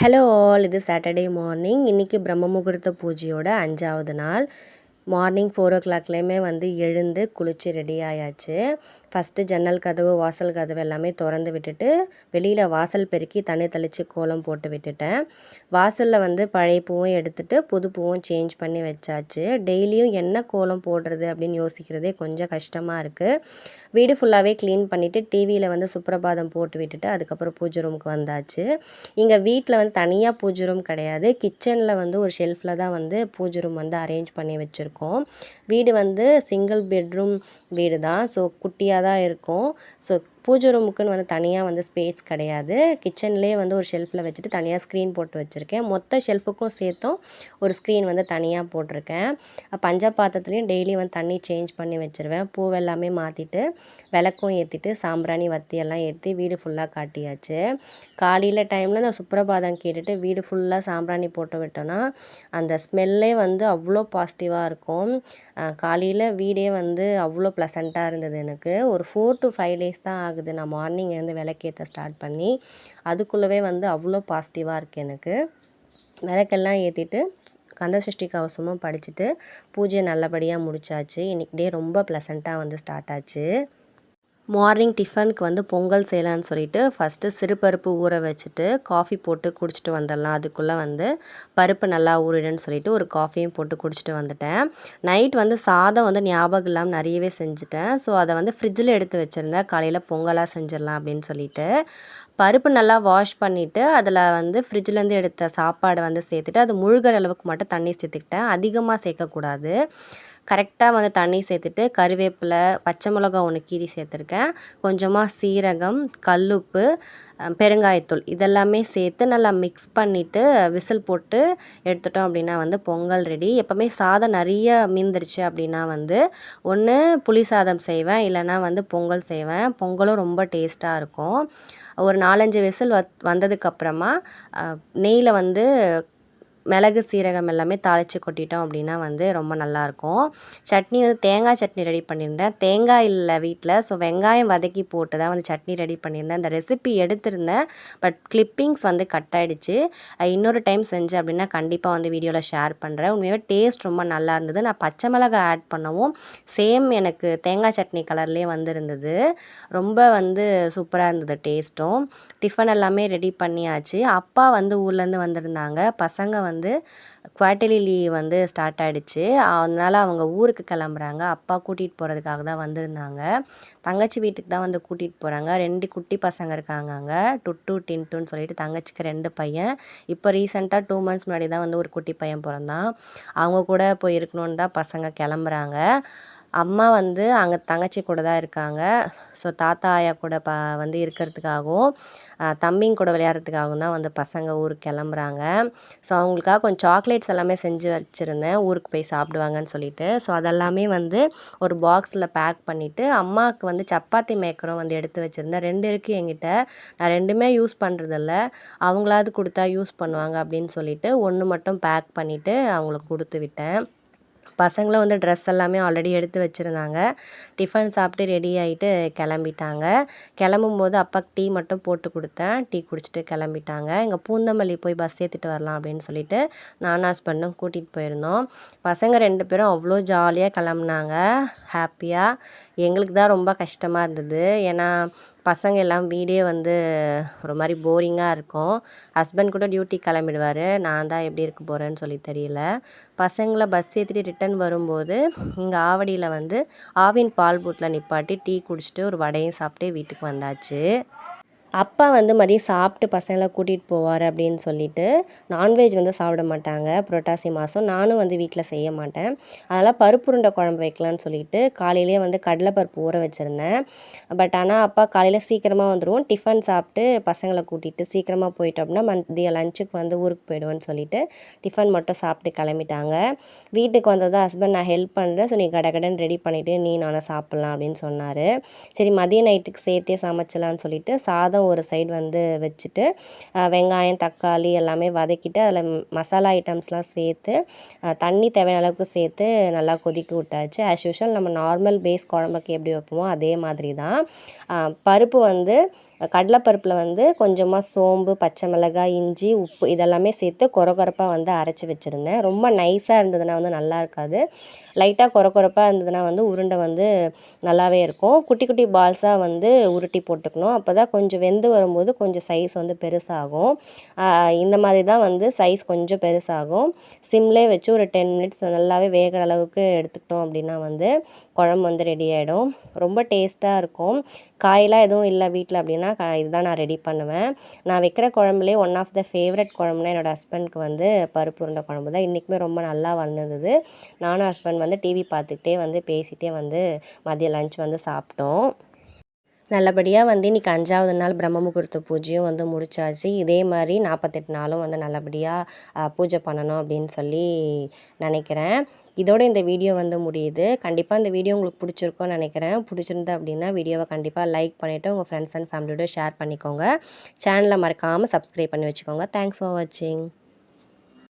Hello all இது Saturday morning இன்றைக்கி பிரம்ம முகூர்த்த பூஜையோட அஞ்சாவது நாள். மார்னிங் ஃபோர் ஓ கிளாக்லேயுமே வந்து எழுந்து குளித்து ரெடி ஆயாச்சு. ஃபஸ்ட்டு ஜன்னல் கதவு வாசல் கதவு எல்லாமே திறந்து விட்டுட்டு வெளியில் வாசல் பெருக்கி தண்ணி தெளித்து கோலம் போட்டு விட்டுட்டேன். வாசலில் வந்து பழைய பூவும் எடுத்துட்டு புது பூவும் சேஞ்ச் பண்ணி வச்சாச்சு. டெய்லியும் என்ன கோலம் போடுறது அப்படின்னு யோசிக்கிறதே கொஞ்சம் கஷ்டமாக இருக்குது வீடு ஃபுல்லாகவே க்ளீன் பண்ணிவிட்டு டிவியில் வந்து சுப்ரபாதம் போட்டு விட்டுட்டு அதுக்கப்புறம் பூஜை ரூமுக்கு வந்தாச்சு. இங்கே வீட்டில் வந்து தனியாக பூஜை ரூம் கிடையாது. கிச்சனில் வந்து ஒரு ஷெல்ஃபில் தான் வந்து பூஜை ரூம் வந்து அரேஞ்ச் பண்ணி வச்சுருக்கோம். வீடு வந்து சிங்கிள் பெட்ரூம் வீடு தான் ஸோ குட்டியாக தான் இருக்கும். ஸோ பூஜை ரூமுக்குன்னு வந்து தனியாக வந்து ஸ்பேஸ் கிடையாது. கிச்சன்லேயே வந்து ஒரு ஷெல்ஃபில் வச்சுட்டு தனியாக ஸ்க்ரீன் போட்டு வச்சுருக்கேன். மொத்த ஷெல்ஃபுக்கும் சேர்த்தும் ஒரு ஸ்க்ரீன் வந்து தனியாக போட்டிருக்கேன். பஞ்ச பாத்திரத்துலேயும் டெய்லி வந்து தண்ணி சேஞ்ச் பண்ணி வச்சுருவேன். பூவெல்லாமே மாற்றிட்டு விளக்கும் ஏற்றிட்டு சாம்பிராணி வத்தி எல்லாம் ஏற்றி வீடு ஃபுல்லாக காட்டியாச்சு. காலையில் டைமில் நான் சுப்ரபாதம் கேட்டுட்டு வீடு ஃபுல்லாக சாம்பிராணி போட்டு விட்டோன்னா அந்த ஸ்மெல்லே வந்து அவ்வளோ பாசிட்டிவாக இருக்கும். காலையில் வீடே வந்து அவ்வளோ ப்ளசண்ட்டாக இருந்தது எனக்கு. ஒரு ஃபோர் டு ஃபைவ் டேஸ் தான் ஆகுது நான் மார்னிங் இருந்து விளக்கேற்ற ஸ்டார்ட் பண்ணி அதுக்குள்ளவே வந்து அவ்வளோ பாசிட்டிவாக இருக்குது எனக்கு. விளக்கெல்லாம் ஏற்றிட்டு கந்த சஷ்டி கவசமும் படிச்சுட்டு பூஜையை நல்லபடியாக முடிச்சாச்சு. இன்றைக்கி டே ரொம்ப ப்ளசண்ட்டாக வந்து ஸ்டார்ட் ஆச்சு. மார்னிங் டிஃபனுக்கு வந்து பொங்கல் செய்யலான்னு சொல்லிட்டு ஃபஸ்ட்டு சிறுபருப்பு ஊற வச்சுட்டு காஃபி போட்டு குடிச்சிட்டு வந்துடலாம். அதுக்குள்ளே வந்து பருப்பு நல்லா ஊறிடுன்னு சொல்லிட்டு ஒரு காஃபியும் போட்டு குடிச்சிட்டு வந்துட்டேன். நைட் வந்து சாதம் வந்து ஞாபகம் இல்லாமல் நிறையவே செஞ்சுட்டேன். ஸோ அதை வந்து ஃப்ரிட்ஜில் எடுத்து வச்சுருந்தேன். காலையில் பொங்கலாக செஞ்சிடலாம் அப்படின்னு சொல்லிட்டு. பருப்பு நல்லா வாஷ் பண்ணிவிட்டு அதில் வந்து ஃப்ரிட்ஜிலேருந்து எடுத்த சாப்பாடை வந்து சேர்த்துட்டு அது முழுகிற அளவுக்கு மட்டும் தண்ணி சேர்த்துக்கிட்டேன். அதிகமாக சேர்க்கக்கூடாது. கரெக்டாக வந்து தண்ணி சேர்த்துட்டு கருவேப்பிலை பச்சை மிளகா ஒன்று கீரி சேர்த்துருக்கேன். கொஞ்சமாக சீரகம் கல்லுப்பு பெருங்காயத்தூள் இதெல்லாமே சேர்த்து நல்லா மிக்ஸ் பண்ணிவிட்டு விசில் போட்டு எடுத்துட்டோம் அப்படின்னா வந்து பொங்கல் ரெடி எப்போவுமே சாதம் நிறைய மீந்துருச்சு அப்படின்னா வந்து ஒன்று புளி சாதம் செய்வேன் இல்லைனா வந்து பொங்கல் செய்வேன். பொங்கலும் ரொம்ப டேஸ்ட்டாக இருக்கும். ஒரு நாலஞ்சு விசில் வத் வந்ததுக்கப்புறமா நெய்யில் வந்து மிளகு சீரகம் எல்லாமே தாளித்து கொட்டிட்டோம் அப்படின்னா வந்து ரொம்ப நல்லாயிருக்கும். சட்னி வந்து தேங்காய் சட்னி ரெடி பண்ணியிருந்தேன். தேங்காய் இல்லை வீட்டில் ஸோ வெங்காயம் வதக்கி போட்டு தான் வந்து சட்னி ரெடி பண்ணியிருந்தேன். அந்த ரெசிபி எடுத்திருந்தேன் பட் கிளிப்பிங்ஸ் வந்து கட் ஆகிடுச்சு இன்னொரு டைம் செஞ்சேன் அப்படின்னா கண்டிப்பாக வந்து வீடியோவில் ஷேர் பண்ணுறேன் உண்மையாக டேஸ்ட் ரொம்ப நல்லா இருந்தது. நான் பச்சை மிளகாய் ஆட் பண்ணவும் சேம் எனக்கு தேங்காய் சட்னி கலர்லேயே வந்திருந்தது. ரொம்ப வந்து சூப்பராக இருந்தது டேஸ்ட்டும் டிஃபன் எல்லாமே ரெடி பண்ணியாச்சு. அப்பா வந்து ஊர்லேருந்து வந்திருந்தாங்க. பசங்க வந்து வந்து லீவ் வந்து ஸ்டார்ட் ஆகிடுச்சு அதனால் அவங்க ஊருக்கு கிளம்புறாங்க. அப்பா கூட்டிகிட்டு போகிறதுக்காக தான் வந்திருந்தாங்க. தங்கச்சி வீட்டுக்கு தான் வந்து கூட்டிகிட்டு போகிறாங்க ரெண்டு குட்டி பசங்க இருக்காங்க அங்கே. டுட்டு டின்ட்டுன்னு சொல்லிட்டு தங்கச்சிக்கு ரெண்டு பையன். இப்போ ரீசெண்டாக டூ மந்த்ஸ் முன்னாடி தான் வந்து ஒரு குட்டி பையன் பிறந்தான். அவங்க கூட போய் இருக்கணுன்னு தான் பசங்க கிளம்புறாங்க. அம்மா வந்து அங்கே தங்கச்சி கூட தான் இருக்காங்க. ஸோ தாத்தா ஆயா கூட ப வந்து இருக்கிறதுக்காகவும் தம்பிங்க கூட விளையாடுறதுக்காகவும் தான் வந்து பசங்க ஊருக்கு கிளம்புறாங்க. ஸோ அவங்களுக்காக கொஞ்சம் சாக்லேட்ஸ் எல்லாமே செஞ்சு வச்சுருந்தேன். ஊருக்கு போய் சாப்பிடுவாங்கன்னு சொல்லிட்டு. ஸோ அதெல்லாமே வந்து ஒரு பாக்ஸில் பேக் பண்ணிவிட்டு அம்மாவுக்கு வந்து சப்பாத்தி மேக்கரும் வந்து எடுத்து வச்சுருந்தேன். ரெண்டு இருக்குது என்கிட்ட. நான் ரெண்டுமே யூஸ் பண்ணுறதில்ல அவங்களாவது கொடுத்தா யூஸ் பண்ணுவாங்க அப்படின்னு சொல்லிட்டு ஒன்று மட்டும் பேக் பண்ணிவிட்டு அவங்களுக்கு கொடுத்து விட்டேன். பசங்களும் வந்து ட்ரெஸ் எல்லாமே ஆல்ரெடி எடுத்து வச்சுருந்தாங்க. டிஃபன் சாப்பிட்டு ரெடி ஆகிட்டு கிளம்பிட்டாங்க. கிளம்பும் போது அப்பாவுக்கு டீ மட்டும் போட்டு கொடுத்தேன். டீ குடிச்சிட்டு கிளம்பிட்டாங்க. இங்கே பூந்தமல்லி போய் பஸ் ஏற்றிட்டு வரலாம் அப்படின்னு சொல்லிட்டு நானும் ஹஸ்பண்டும் கூட்டிகிட்டு போயிருந்தோம். பசங்க ரெண்டு பேரும் அவ்வளோ ஜாலியாக கிளம்புனாங்க. ஹாப்பியாக எங்களுக்கு தான் ரொம்ப கஷ்டமாக இருந்தது. ஏன்னா பசங்க எல்லாம் வீடே வந்து ஒரு மாதிரி போரிங்காக இருக்கும். ஹஸ்பண்ட் கூட டியூட்டி கிளம்பிடுவார். நான் தான் எப்படி இருக்க போகிறேன்னு சொல்லி தெரியல. பசங்களை பஸ் ஏற்றிட்டு ரிட்டன் வரும்போது இங்கே ஆவடியில் வந்து ஆவின் பால் பூத்தில் நிப்பாட்டி டீ குடிச்சிட்டு ஒரு வடையும் சாப்பிட்டு வீட்டுக்கு வந்தாச்சு. அப்பா வந்து மதியம் சாப்பிட்டு பசங்களை கூட்டிகிட்டு போவார் அப்படின்னு சொல்லிட்டு நான்வெஜ் வந்து சாப்பிட மாட்டாங்க. புரட்டாசி மாதம் நானும் வந்து வீட்டில் செய்ய மாட்டேன். அதெல்லாம் பருப்பு உருண்டை குழம்பு வைக்கலான்னு சொல்லிட்டு காலையிலேயே வந்து கடலைப்பருப்பு ஊற வச்சுருந்தேன். பட் ஆனால் அப்பா காலையில் சீக்கிரமாக வந்துடுவோம் டிஃபன் சாப்பிட்டு பசங்களை கூட்டிகிட்டு சீக்கிரமாக போயிட்டோம்னா மதியம் லஞ்சுக்கு வந்து ஊருக்கு போயிடுவேன்னு சொல்லிட்டு டிஃபன் மட்டும் சாப்பிட்டு கிளம்பிட்டாங்க. வீட்டுக்கு வந்ததும் ஹஸ்பண்ட் நான் ஹெல்ப் பண்ணுறேன் ஸோ நீ கடகடன் ரெடி பண்ணிவிட்டு நீ நானும் சாப்பிட்லாம் அப்படின்னு சொன்னார். சரி மதிய நைட்டுக்கு சேர்த்தே சமைச்சலான்னு சொல்லிட்டு சாதம் ஒரு சைடு வந்து வச்சுட்டு வெங்காயம் தக்காளி எல்லாமே வதக்கிட்டு அதில் மசாலா ஐட்டம்ஸ்லாம் சேர்த்து தண்ணி தேவையான அளவுக்கு சேர்த்து நல்லா கொதிக்க விட்டாச்சு. ஆஸ் யூஷுவல் நம்ம நார்மல் பேஸ் குழம்புக்கு எப்படி வைப்போமோ அதே மாதிரி தான். பருப்பு வந்து கடலைப்பருப்பில் வந்து கொஞ்சமாக சோம்பு பச்சை மிளகாய் இஞ்சி உப்பு இதெல்லாமே சேர்த்து கொரகொரப்பாக வந்து அரைச்சி வச்சுருந்தேன். ரொம்ப நைஸாக இருந்ததுன்னா வந்து நல்லா இருக்காது. லைட்டாக கொரகொரப்பாக இருந்ததுன்னா வந்து உருண்டை வந்து நல்லாவே இருக்கும். குட்டி குட்டி பால்ஸாக வந்து உருட்டி போட்டுக்கணும். அப்போ தான் கொஞ்சம் வெந்து வரும்போது கொஞ்சம் சைஸ் வந்து பெருசாகும். இந்த மாதிரி தான் வந்து சைஸ் கொஞ்சம் பெருசாகும். சிம்லே வச்சு ஒரு டென் மினிட்ஸ் நல்லாவே வேகிற அளவுக்கு எடுத்துக்கிட்டோம் அப்படின்னா வந்து குழம்பு வந்து ரெடி ஆகிடும் ரொம்ப டேஸ்ட்டாக இருக்கும். காயெலாம் எதுவும் இல்லை வீட்டில் அப்படின்னா இதுதான் நான் ரெடி பண்ணுவேன். நான் வைக்கிற குழம்புலேயே ஒன் ஆஃப் த ஃபேவரட் குழம்புனா என்னோடய ஹஸ்பண்ட்க்கு வந்து பருப்பு உருண்டை குழம்பு தான். இன்றைக்குமே ரொம்ப நல்லா வந்திருந்தது நானும் ஹஸ்பண்ட் வந்து டிவி பார்த்துக்கிட்டே வந்து பேசிகிட்டே வந்து மதியம் லஞ்ச் வந்து சாப்பிட்டோம். நல்லபடியாக வந்து இன்றைக்கி அஞ்சாவது நாள் பிரம்ம முகூர்த்த பூஜையும் வந்து முடிச்சாச்சு. இதே மாதிரி நாற்பத்தெட்டு நாளும் வந்து நல்லபடியாக பூஜை பண்ணணும் அப்படின்னு சொல்லி நினைக்கிறேன். இதோட இந்த வீடியோ வந்து முடியுது. கண்டிப்பாக இந்த வீடியோ உங்களுக்கு பிடிச்சிருக்கும்னு நினைக்கிறேன். பிடிச்சிருந்தது அப்படின்னா வீடியோவை கண்டிப்பாக லைக் பண்ணிவிட்டு உங்கள் ஃப்ரெண்ட்ஸ் அண்ட் ஃபேமிலியோட ஷேர் பண்ணிக்கோங்க. சேனலை மறக்காமல் சப்ஸ்கிரைப் பண்ணி வச்சுக்கோங்க. தேங்க்ஸ் ஃபார் வாட்சிங்